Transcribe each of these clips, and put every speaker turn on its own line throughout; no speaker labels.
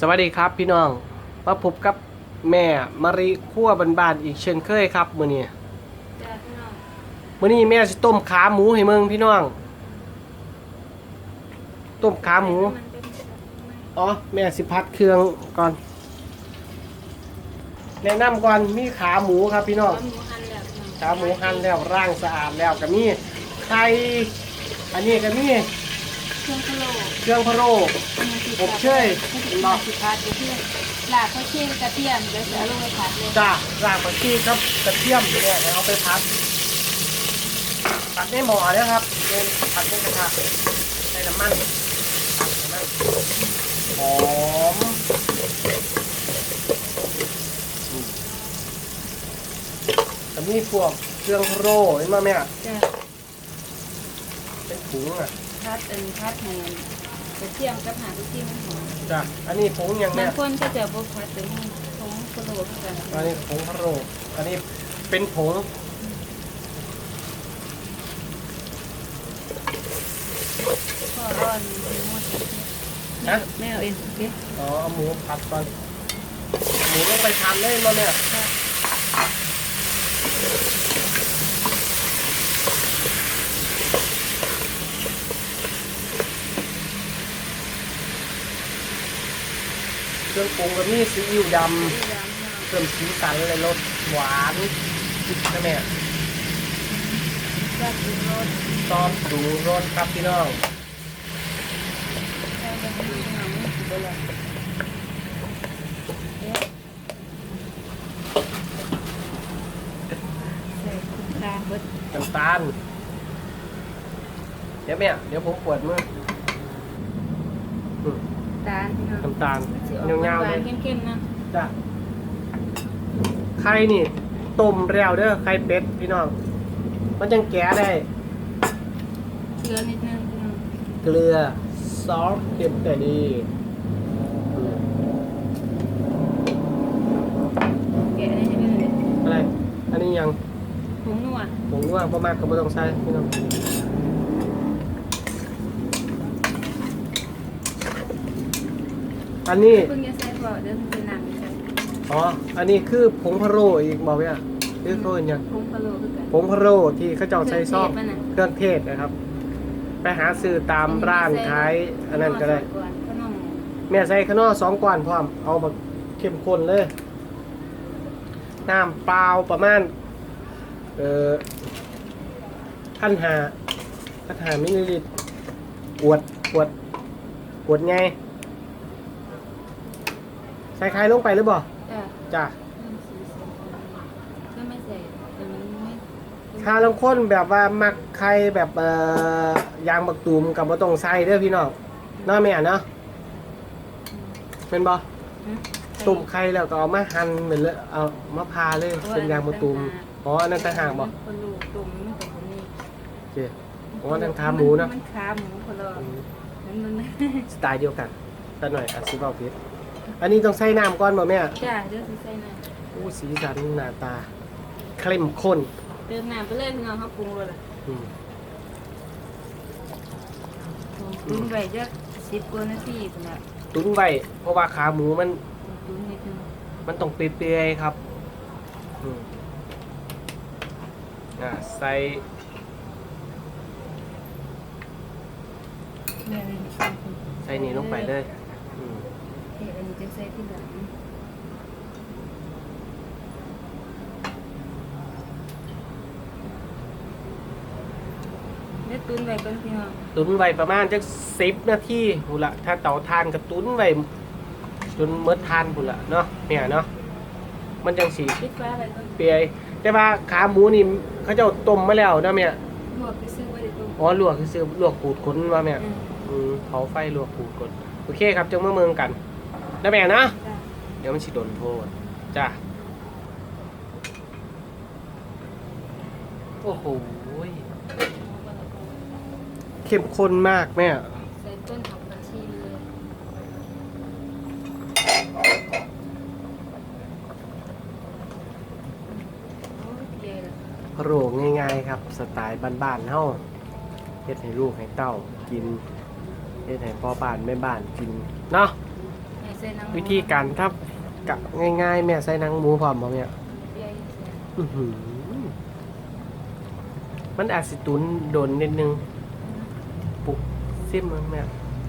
สวัสดีครับพี่น้องมาพบกับแม่มารีคั่วบ้านๆอีกเช่นเคยครับมื้อนี้
จ้าพี่น้อง
มื้อนี้แม่สิต้มขาหมูให้เมืองพี่น้อง ต้มขาหมู
มันเป็นไม่
อ๋อแม่สิพัดเครื่องก่อนแนะนำก่อนมีขาหมูครับพี่น้อง
หมูหั่นแล้วพี่น้อง
ขาหมูหั่นแล้วร่างสะอาดแล้วก็มีไข่อันนี้ก็มี
เครื่องพะโล้
เครื่องพะโล้ อบเชย
หลอกสิพัดเดี๋ยวเพื่อนลาบข้าวเชี่ยงกระเทียมเดี๋ยวจะเอาลงไปผัดเลย
จ้ารากผักชีครับกระเทียมเนี่ยเดี๋ยวเอาไปพัดผัดในหม้อเนี่ยครับเดินผัดในกระทะใส่น้ำมันผัดน้ำมันหอมแต่มีพวกเครื่องโร่เห็นไหมแม่
จ้า
เป็นถุงอะ
พัดเป็นพัดแห้ง กระเทียมกับหางกระเทียมมันหอม
จ้ะอันนี้ผงอย่าง
บา
แม่
งคนก็จะบ่พัดเป็นผงพะโล้เหมือนกัน
อันนี้ผงพะโร่อันนี้เป็นผง
พ่อร้อนหมดแม่แม่เอาเองโอเค
อ๋อเอาหมูผัดก่อนหมูลงไปทานเลยมาเนี่ย
จ้า
เค รื่องปรุงก็มีซีอิ๊วดำ
เพิ่
มสีสันเลยรสหวานใช่ไหม
จ้าคือส
ซอสปรุงรสครับพี่น้อง
เป็นพี่น้องไม่สิบ่ลเอ๊ะใส่คุกคาเบิด
น้ำตาลเดี๋ยวแม่เดี๋ยวผมปวดมืออืม
ตาลพี่น้อง
น้ำตาล
สิออก
เงาๆ
ห
เล
วาน
ย
ๆเข้มๆนะ
จ้ะไข่นี่ต้มแล้วเด้อไข่เป็ดพี่น้อง มันจังแก้ได้
เกลือนิดนึงพี่น้อง
เกลือซอสเค็มแต่ดีอืม
แกะได้ใช่ไหมเลย
อะไร อันนี้ยัง
ผงนัว
ผมว่าประมาณก็ไม่ต้องใส่พี่น้อง อันนี้
เพิ่งจะใส่ก่อนเดี๋ยวมันเป็นน้ำใส่
อ๋อ อันนี้คือผงพะโล้อีกบอกว่าคือเขาเป็นหยัง
ผงพะโล้คือกัน
ผงพะโล้ที่เขาเจ้าใช้ซ่อม
เครื่องเทศมันน่ะ
เครื่องเทศนะครับ ไปหาซื้อตามร้านขายอันนั้นก็ได้
ก่อนขนม
แม่ใส่ข้างนอกสองก้อนพร้อม เอาแบบเข้มข้นเลย น้ำเปล่าประมาณ เอ่อพันหาพันหามิลลิลิตรขวดขวดขวดไง ใส่ไข่ลงไปหรือเปล่า
จ้ะ
จ้ะ
ก็ไม่ใส่แต่มันไม่
ถ้าลางคนแบบว่ามักไข่แบบเอ่อยางบักตูมกับบ่ต้องใส่เด้อพี่น้องเนาะแม่เนาะเป็นบ่
ฮะ
ตุ่มไข่แล้วก็เอามาหั่นเหมือนเลยเอามาพาเลยเป็นยางมะตูมอ๋ออันนั้นต่างหากบ่
คนลูกตุ่มมันเป็นคนนี้
โอเค อ๋อนั่นขาหมูนะ
มันขาหมูคนละ
อืม
มันมัน
สไตล์เดียวกันแต่หน่อยอาซิเบาเพชร อันนี้ต้องใส่น้ำก่อนบ่แม่
จ้าเดี๋ยวสิใส่น้
อู้สีสันหน้าตา เข้มข้นำ
เติมน้ำไปเลยพี่น้องเขาปรุงรสละ
อืม
ปรุงไปจะสิบกว่านาทีพุ่นละ
ตุ้นไว้เพราะว่าขาหมูมัน
ปรุงนิดนึง
มันต้องเปื่อยๆครับอืมอ่าใส่
เนี่ยนี่
ใส่นี่ลงไปเลยอืม
เดี๋ยวอันนี้จะใส่ที่หลังเดี๋ยวตุนไว้ก่อนพี่น้อง
ตุ้นไว้ประมาณจักสิบนาทีพูนละถ้าเตาทานก็ตุ้นไว้จนเมื่อทานพูนละเนาะเนี่ยเนาะมันจังสี
ปิดฟ้าไว้ก่อน
เปียยแต่ว่าขาหมูนี่เขาเจ้าต้มมาแล้วนะเมีย
ลวกไปซื้อไว้เดี๋ยวตุน
อ๋อลวกคือซื้อลวกขูดขนมาเมีย
อืม
อืมเผาไฟลวกขูดขนโอเคครับจังเมื่อเมืองกัน นะแม่นะ
จ้ะ
เดี๋ยวมันสิโดนโทษจ้าโอ้โหเข้มข้นมากแม่
ใส่ต้นหอมผักชีเลยโอ้ยเย่เลย
โรคง่ายๆครับ สไตล์บ้านๆเฮาเฮ็ดให้ลูกให้เต้ากินเฮ็ดให้พ่อบ้านแม่บ้านกินเนาะ
แม่ ใส่หนังหมู
วิธีการทับกะง่ายๆ แม่ใส่หนังหมูพร้อมบ่แม่
เปียอยู่เสีย
อื้อหือมันอาจสิตุนโดนนิดนึงปลุกซิมมันแม่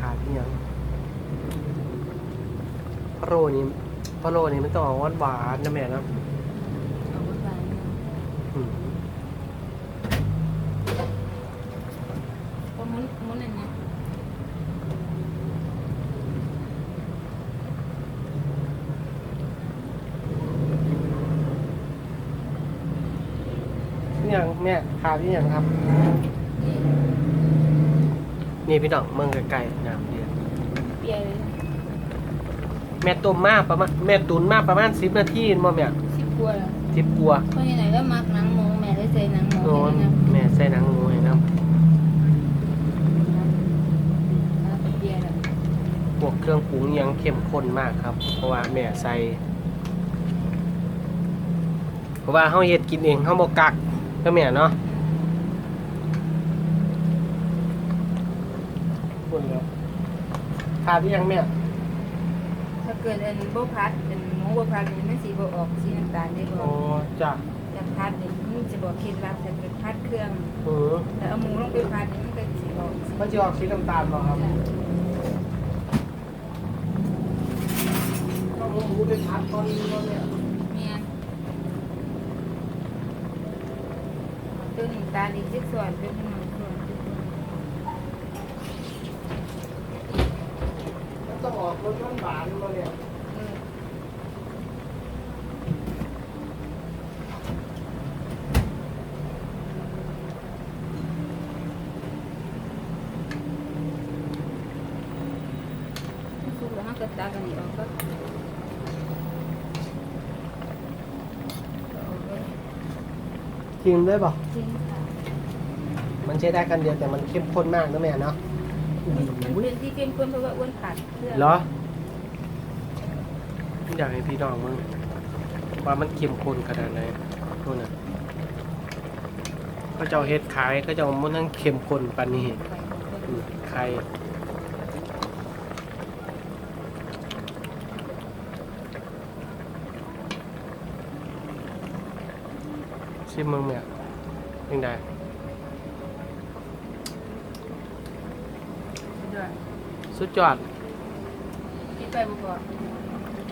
ขาดอีหยังพะโรนี่พะโรนี่มันต้องหวาหวานๆนะแม่เนาะ
เอาไว้บ้านเนี่ย
อืม
ก็หมุนหมุนอันเนี้ย
นี่หยังแม่ขาดอีหยังครับ
นี่
นี่พี่น้องเมืองไกลๆน้ำเดือด
เปียเลย
แม่ต้มมาประมาณแม่ตุนมาประมาณสิบนาทีบ่แม่
สิบกว่าแล้ว
สิบกว่า
เพราะยังไงก็มักหนังหมูแม่ได้ใส่หนังหมู
โอ้
ให้นะ
แม่ใส่หนังหมูให้น้
ครับเปียแล้วำ
พวกเครื่องปรุงอิหยังเข้มข้นมากครับ เพราะว่าแม่ใส่ เพราะว่าเฮาเฮ็ดกินเองเฮาบ่กัก ก็แม่เนาะคนแล้วขาดอีหยังแม่
ถ้าเกิดอันบ่พัดอันหมูบ่พัดนี่มันสิบ่ออกสีน้ำตาลได้บ่
อ๋อจ้ะ
อยากพัดนี่มันจะบอกเคล็ดลับแต่เป็นพัดเครื่อง
เออ
แต่เอาหมูลงไปพัดนี่มันก็สิออกสี
มันจะออกสีน้ำตาลบ่ครับต้องเอาหมูไปผัดตอนนี้บ่เนี่ย
เมียน ตัวน้ำตาลอีกสิบส่วนเป็นขนมส่วน
มันต้องออกรสหวานๆบ่เนี่ย
เออสุกแล้วมันก็ตากันอีกออกก็เอาไป
กินได้ป่ะ
ทิ้งค่ะ
มันใช้ได้กันเดียวแต่มันเข้มข้นมากนะแม่เนาะ
มันเป็นที่เข้มข้นเพราะว่าอ้วนขาดเครื่อง
เหรออยากให้พี่น้องมึงว่ามันเข้มข้นขนาดไหนนู่นน่ะเขาเจ้าเฮ็ดขายเขาเจ้ามันทั้งเข้มข้นปานนี้อืมไข่ ชิมมึงเนี่ยยังไง
ด้วย
สุดยอด
คิดไปบ่พอ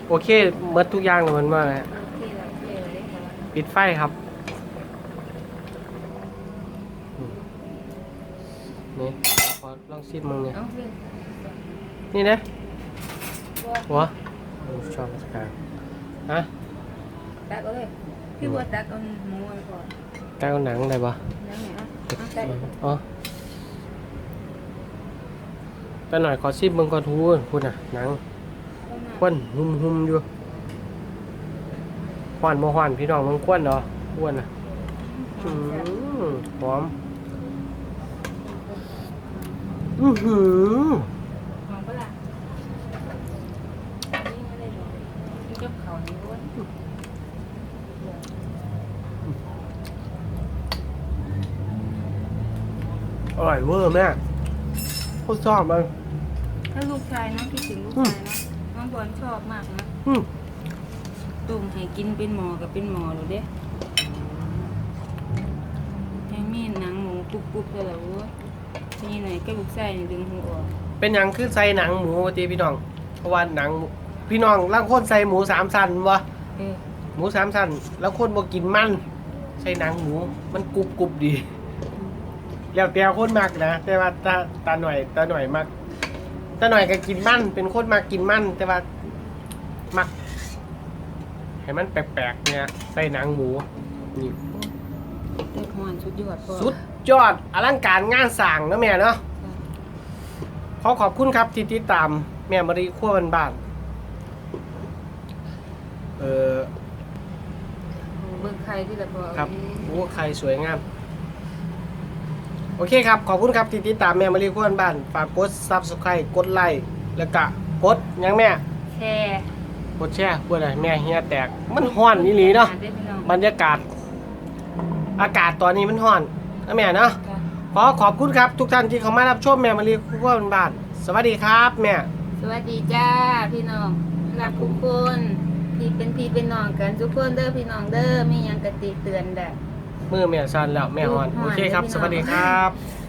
โอเคเมื่ทุกอย่างเลยมันว่าไง
โอเคแล้วโอเคเลยค่ะ
ปิดไฟครับอืมนี่ขอลองชิมมึงเนี่ย
เอาสิ
นี่นะ
ว่า
หัวโอ้ชอบสกายฮะ
ตักเอาเลย พี่บัวตักเอาหมูไว้ก่อน
แก้วหนังอะไรปะ
แล้วไงอะเอาตัก
อ๋อแต่หน่อยขอชิมมึงก่อนทูนพูดน่ะหนัง
เอามา
ควันหุ่มหุ่มๆอยู่ควันโมหวานพี่น้องมึงควันเหรอควนน่ะอืมหอมอือหือ
หอมปะล่ะนี่ไม่ได้หรอกกินกับข้าวนี่อ้วน
อ ร่อยเวอร์แม่โคตรชอบเลย
ถ้าลูกชายนะคิดถึงลูกชายนะน้องบอลชอบมากนะ
อืม
ตุ่มให้กินเป็นหมอกับเป็นหมอหรือเด้ให้มีหนังหมูกรุบๆเลยเหรอวะนี่ไหนก็ลูกชายนี่ดึงหัวออก
เป็นหยังคือใส่หนังหมูปกติพี่น้องเพราะว่าหนังหมูพี่น้องร่างคนใส่หมูสามสันวะ
เออ
หมูสามสันแล้วคนบอกกินมัน ใส่หนังหมูมันกรุบกรุบดี แล้วแต่คนมากนะ แต่ว่าตาตาหน่อยตาหน่อยมากตาหน่อยก็กินมันเป็นคนมากกินมันแต่ว่ามักให้มันแปลกๆเนี่ยใส่หนังหมูนี่
เด็กหอนสุดยอดพ่อ
สุดยอดอลังการงานสร้างเนาะแม่เนาะขอขอบคุณครับที่ติดตาม แม่มารีขั้วบันบานๆเออ
เบิ่งใครที่ละพ่อ
ครับโอ้ใครสวยงามโโอเคครับ ขอบคุณครับที่ติดตามแม่มารีควนบ้านฝากกดซับสไครต์กดไลค์แล้วก็กดยังแม่
แชร์
กดแชร์เพื่ออะไรแม่เฮียแตกมันห้อนนี่หลีเนาะบรรยากาศ อากาศตอนนี้มันห้อนนะแม่เนาะขอขอบคุณครับ ทุกท่านที่เข้ามารับชมแม่มารีควนบ้าน สวัสดีครับ แม่
สวัสดีจ้าพี่น้องรักทุกคนพี่เป็นพี่เป็นน้องกันทุกคนเด้อพี่น้องเด้อมียังกระติเตือนแดด
มือแม่ชันแล้วแม่ฮอน โอเคครับ สวัสดีครับ